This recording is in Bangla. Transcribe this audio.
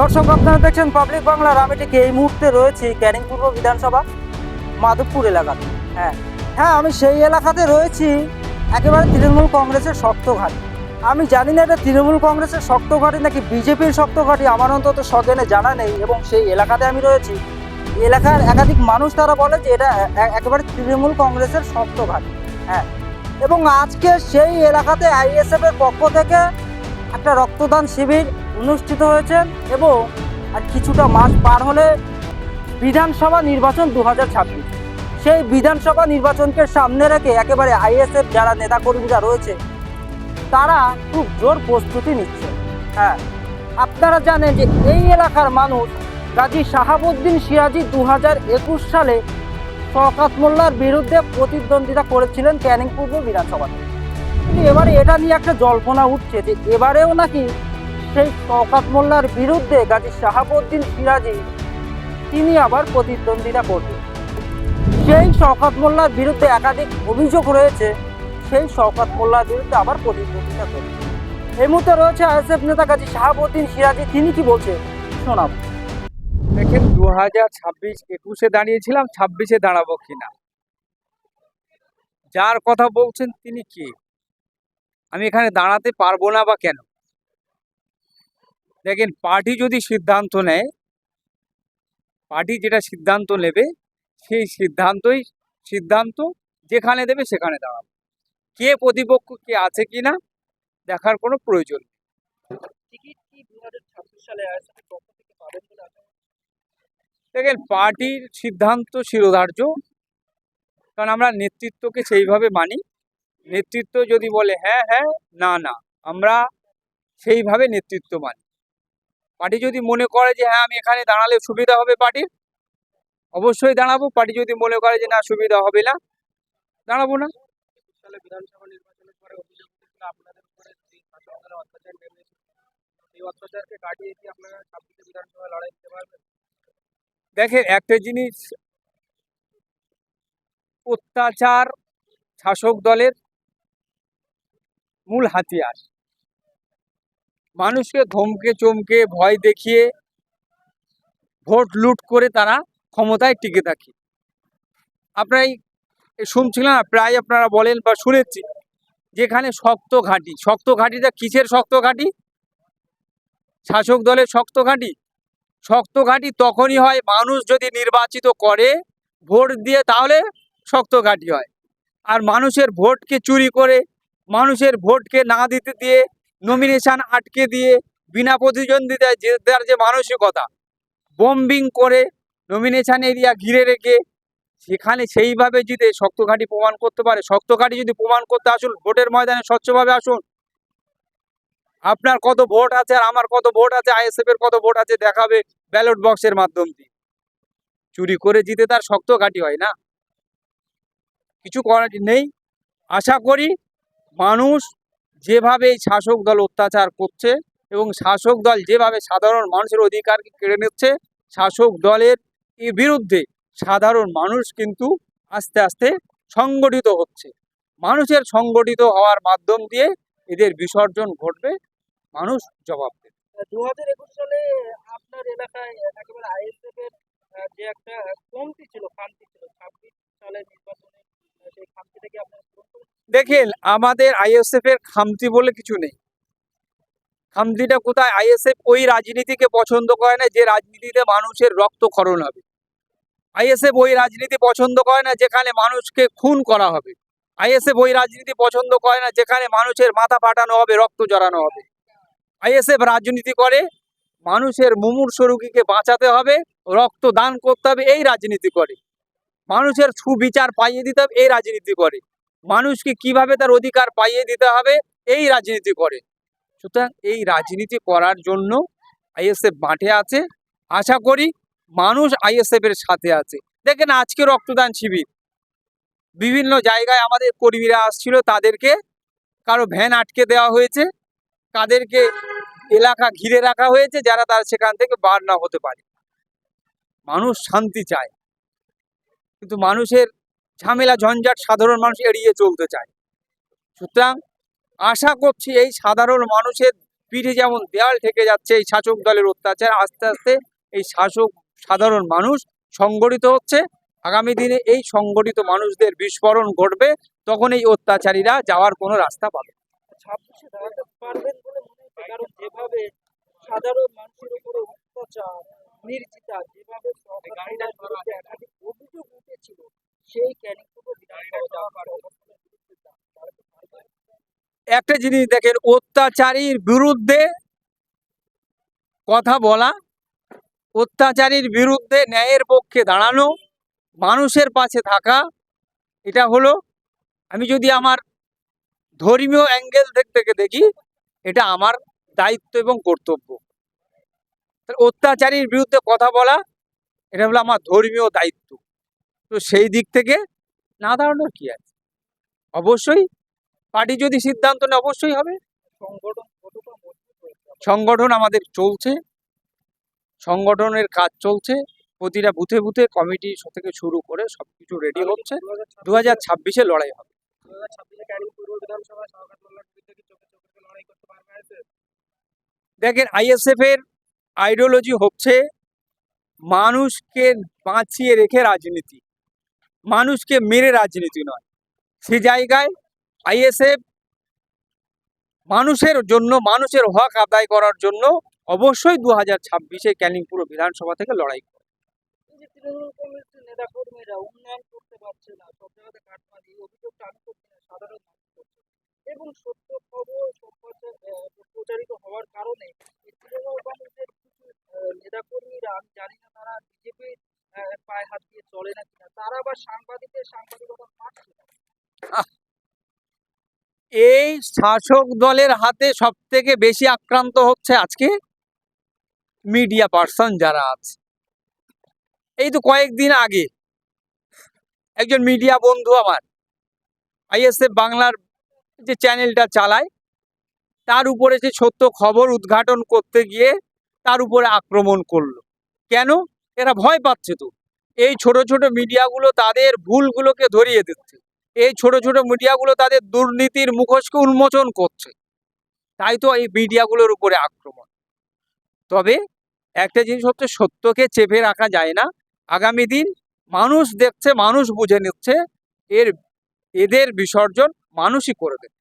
দর্শক, আপনারা দেখছেন পাবলিক বাংলার আমি ঠিক এই মুহূর্তে রয়েছি ক্যানিং পূর্ব বিধানসভা মাধবপুর এলাকাতে। হ্যাঁ হ্যাঁ আমি সেই এলাকাতে রয়েছি, একেবারে তৃণমূল কংগ্রেসের শক্ত ঘাটি। আমি জানি না এটা তৃণমূল কংগ্রেসের শক্ত ঘাটি নাকি বিজেপির শক্ত ঘাটি, আমার অন্তত সজনে জানা নেই। এবং সেই এলাকাতে আমি রয়েছি এলাকার একাধিক মানুষ তারা বলে যে এটা একেবারে তৃণমূল কংগ্রেসের শক্ত ঘাটি। হ্যাঁ এবং আজকে সেই এলাকাতে আইএসএফ এর পক্ষ থেকে একটা রক্তদান শিবির অনুষ্ঠিত হয়েছে এবং আর কিছুটা মাস পার হলে বিধানসভা নির্বাচন দু হাজার ছাব্বিশ। সেই বিধানসভা নির্বাচনকে সামনে রেখে একেবারে আইএসএফ যারা নেতাকর্মীরা রয়েছে, তারা খুব জোর প্রস্তুতি নিচ্ছে। হ্যাঁ আপনারা জানেন যে এই এলাকার মানুষ গাজী শাহাবুদ্দিন সিরাজি দু হাজার একুশ সালে শওকাত মোল্লার বিরুদ্ধে প্রতিদ্বন্দ্বিতা করেছিলেন ক্যানিং পূর্ব বিধানসভাতে। কিন্তু এবারে এটা নিয়ে একটা জল্পনা উঠছে যে এবারেও নাকি সেই শওকাত মোল্লার বিরুদ্ধে গাজী শাহাবুদ্দিন সিরাজি, তিনি আবার প্রতিদ্বন্দ্বিতা করবেন সেই শওকাত মোল্লার বিরুদ্ধে একাধিক অভিযোগ রয়েছে, সেই শওকাত মোল্লার বিরুদ্ধে আবার প্রতিদ্বন্দ্বিতা করবে এই মুহূর্তে রয়েছে আইএসএফ নেতা গাজী শাহাবুদ্দিন সিরাজি, তিনি কি বলছে শোনাব। দেখেন দু হাজার ছাব্বিশ একুশে দাঁড়িয়েছিলাম, ছাব্বিশে দাঁড়াবো কিনা? যার কথা বলছেন তিনি কে? আমি এখানে দাঁড়াতে পারব না বা কেন? দেখেন পার্টি যদি সিদ্ধান্ত নেয় পার্টি যেটা সিদ্ধান্ত নেবে সেই সিদ্ধান্তই সিদ্ধান্ত যেখানে দেবে সেখানে দাঁড়াবে। কে প্রতিপক্ষ কে আছে কি না দেখার কোনো প্রয়োজন দেখেন পার্টির সিদ্ধান্ত শিরোধার্য কারণ আমরা নেতৃত্বকে সেইভাবে মানি। নেতৃত্ব যদি বলে হ্যাঁ হ্যাঁ না না আমরা সেইভাবে নেতৃত্ব মানি। পার্টি যদি মনে করে যে হ্যাঁ আমি এখানে দাঁড়ালে সুবিধা হবে পার্টির অবশ্যই দাঁড়াবো। পার্টি যদি মনে করে যে না সুবিধা হবে না দাঁড়াবো না। দেখেন একটা জিনিস অত্যাচার শাসক দলের মূল হাতিয়ার। মানুষকে ধমকে চমকে ভয় দেখিয়ে ভোট লুট করে তারা ক্ষমতায় টিকে থাকে। আপনারাই শুনছিলেন না, প্রায় আপনারা বলেন বা শুনেছি যেখানে শক্ত ঘাঁটি। শক্ত ঘাঁটিটা কিসের শক্ত ঘাঁটি? শাসক দলের শক্ত ঘাঁটি। শক্ত ঘাঁটি তখনই হয় মানুষ যদি নির্বাচিত করে ভোট দিয়ে তাহলে শক্ত ঘাঁটি হয়। আর মানুষের ভোটকে চুরি করে মানুষের ভোটকে না দিতে দিয়ে নমিনেশন আটকে দিয়ে বিনা প্রতিদ্বন্দ্বিতায় জেতার যে মানসিকতা বম্বিং করে নমিনেশন এরিয়া ঘিরে রেখে সেখানে সেইভাবে যদি শক্ত ঘাঁটি প্রমাণ করতে পারে শক্ত ঘাঁটি যদি প্রমাণ করতে আসুন, ভোটের ময়দানে স্বচ্ছভাবে আসুন। আপনার কত ভোট আছে আর আমার কত ভোট আছে আইএসএফ এর কত ভোট আছে, দেখাবে ব্যালট বক্সের মাধ্যম। দিয়ে চুরি করে জিতে তার শক্ত ঘাঁটি হয় না। কিছু করার নেই। আশা করি মানুষ যেভাবে শাসক দল অত্যাচার করছে এবং শাসক দল যেভাবে সাধারণ মানুষের অধিকারকে কেড়ে নিচ্ছে, শাসক দলের বিরুদ্ধে সাধারণ মানুষ কিন্তু আস্তে আস্তে সংগঠিত হচ্ছে। মানুষের সংগঠিত হওয়ার মাধ্যম দিয়ে এদের বিসর্জন ঘটবে, মানুষ জবাব দেবে। দু হাজার একুশ সালে আপনার এলাকায় একেবারে আইএসএফ এর যে একটা কমতি ছিল ছিল ছাব্বিশ সালের নির্বাচনে আহ, সেই খামতি থেকে আপনার পূরণ করেছেন? দেখেন, আমাদের আইএসএফ এর খামতি বলে কিছু নেই। খামতিটা কোথায়? আইএসএফ ওই রাজনীতিকে পছন্দ করে না, যে রাজনীতিতে মানুষের রক্তক্ষরণ হবে। আইএসএফ ওই রাজনীতি পছন্দ করে না, যেখানে মানুষকে খুন করা হবে। আইএসএফ ওই রাজনীতি পছন্দ করে না, যেখানে মানুষের মাথা ফাটানো হবে, রক্ত জড়ানো হবে। আইএসএফ রাজনীতি করে, মানুষের মুমূর্ষ রোগীকে বাঁচাতে হবে রক্ত দান করতে হবে, এই রাজনীতি করে। মানুষের সুবিচার পাইয়ে দিতে হবে, এই রাজনীতি করে। মানুষকে কীভাবে তার অধিকার পাইয়ে দিতে হবে, এই রাজনীতি করে। সুতরাং এই রাজনীতি করার জন্য আইএসএফ মাঠে আছে। আশা করি মানুষ আইএসএফ এর সাথে আছে। দেখেন আজকে রক্তদান শিবির। বিভিন্ন জায়গায় আমাদের কর্মীরা আসছিল তাদেরকে কারও ভ্যান আটকে দেওয়া হয়েছে, তাদেরকে এলাকা ঘিরে রাখা হয়েছে যারা তার সেখান থেকে বার না হতে পারে। মানুষ শান্তি চায়। কিন্তু মানুষের ঝামেলা ঝঞ্ঝাট সাধারণ মানুষ এড়িয়ে চলতে চায়। সুতরাং আশা করছি এই সাধারণ মানুষের পিঠে যেমন দেয়াল ঠেকে যাচ্ছে এই শাসক দলের অত্যাচার আস্তে আস্তে এই শাসক সাধারণ মানুষ সংগঠিত হচ্ছে। আগামী দিনে এই সংগঠিত মানুষদের বিস্ফোরণ ঘটবে তখন এই অত্যাচারীরা যাওয়ার কোনো রাস্তা পাবে যেভাবে সাধারণ মানুষের উপরে অত্যাচার নির্যাতন যেভাবে সরকারের বিরুদ্ধে একাধিক অভিযোগ উঠেছিল। সেই একটা জিনিস দেখেন অত্যাচারীর বিরুদ্ধে কথা বলা অত্যাচারীর বিরুদ্ধে ন্যায়ের পক্ষে দাঁড়ানো মানুষের পাশে থাকা এটা হলো আমি যদি আমার ধর্মীয় অ্যাঙ্গেল দিক থেকে দেখি এটা আমার দায়িত্ব এবং কর্তব্য। তাহলে অত্যাচারীর বিরুদ্ধে কথা বলা এটা হলো আমার ধর্মীয় দায়িত্ব। তো সেই দিক থেকে না দাঁড়ানোর কি আছে? অবশ্যই পার্টি যদি সিদ্ধান্ত নেয় অবশ্যই হবে। সংগঠন আমাদের চলছে। সংগঠনের কাজ চলছে। প্রতিটা বুথে বুথে কমিটি থেকে শুরু করে সবকিছু রেডি হচ্ছে। দু হাজার ছাব্বিশে লড়াই হবে? দেখেন আইএসএফ এর আইডিওলজি হচ্ছে মানুষকে বাঁচিয়ে রেখে রাজনীতি। মানুষকে মেরে রাজনীতি নয়। সে জায়গায় আইএসএফ মানুষের জন্য, মানুষের হক আদায় করার জন্য অবশ্যই দু হাজার ছাব্বিশে ক্যানিং পুরো বিধানসভা থেকে লড়াই করে। এবং সত্য প্রচারিত হওয়ার কারণে তৃণমূল কংগ্রেসের কিছু নেতা আমি তারা পায়ে হাত দিয়ে চলে না এই শাসক দলের হাতে সব থেকে বেশি আক্রান্ত হচ্ছে আজকে মিডিয়া পার্সন যারা আছে। এই তো কয়েকদিন আগে একজন মিডিয়া বন্ধু আমার, আইএসএফ বাংলার যে চ্যানেলটা চালায়, তার উপরে সে সত্য খবর উদ্ঘাটন করতে গিয়ে তার উপরে আক্রমণ করল। কেন? এরা ভয় পাচ্ছে তো। এই ছোট ছোট মিডিয়াগুলো তাদের ভুলগুলোকে ধরিয়ে দিচ্ছে। এই ছোট ছোট মিডিয়াগুলো তাদের দুর্নীতির মুখোশকে উন্মোচন করছে। তাই তো এই মিডিয়াগুলোর উপরে আক্রমণ। তবে একটা জিনিস হচ্ছে সত্যকে চেপে রাখা যায় না। আগামী দিন মানুষ দেখছে, মানুষ বুঝে নিচ্ছে, এর, এদের বিসর্জন মানুষই করে দেবে।